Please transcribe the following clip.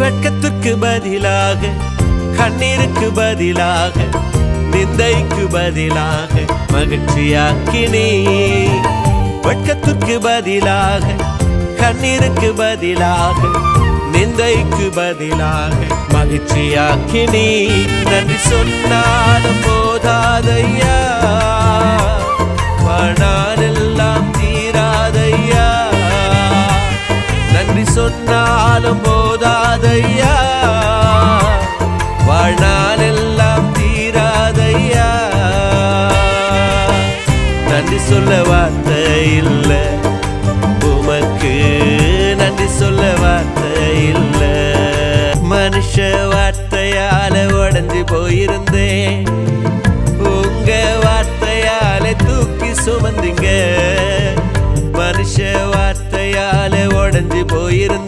வெட்கத்துக்கு பதிலாக கண்ணீருக்கு பதிலாக நிந்தைக்கு பதிலாக மகிழ்ச்சியாக்கினே. வெட்கத்துக்கு பதிலாக கண்ணீருக்கு பதிலாக நிந்தைக்கு பதிலாக மகிழ்ச்சியாக்கினே. நன்றி சொன்னாலும் சொன்னாலும் போதாதையா? வாழ்நாள் எல்லாம் தீராதையா? நன்றி சொல்ல வார்த்தை இல்லை. உமக்கு நன்றி சொல்ல வார்த்தை இல்லை. மனுஷ வார்த்தையால உடஞ்சி போயிருந்தேன். உங்க வார்த்தையால தூக்கி சுமந்தீங்க. மனுஷ வார்த்தையால உடஞ்சி போயிருந்தேன்.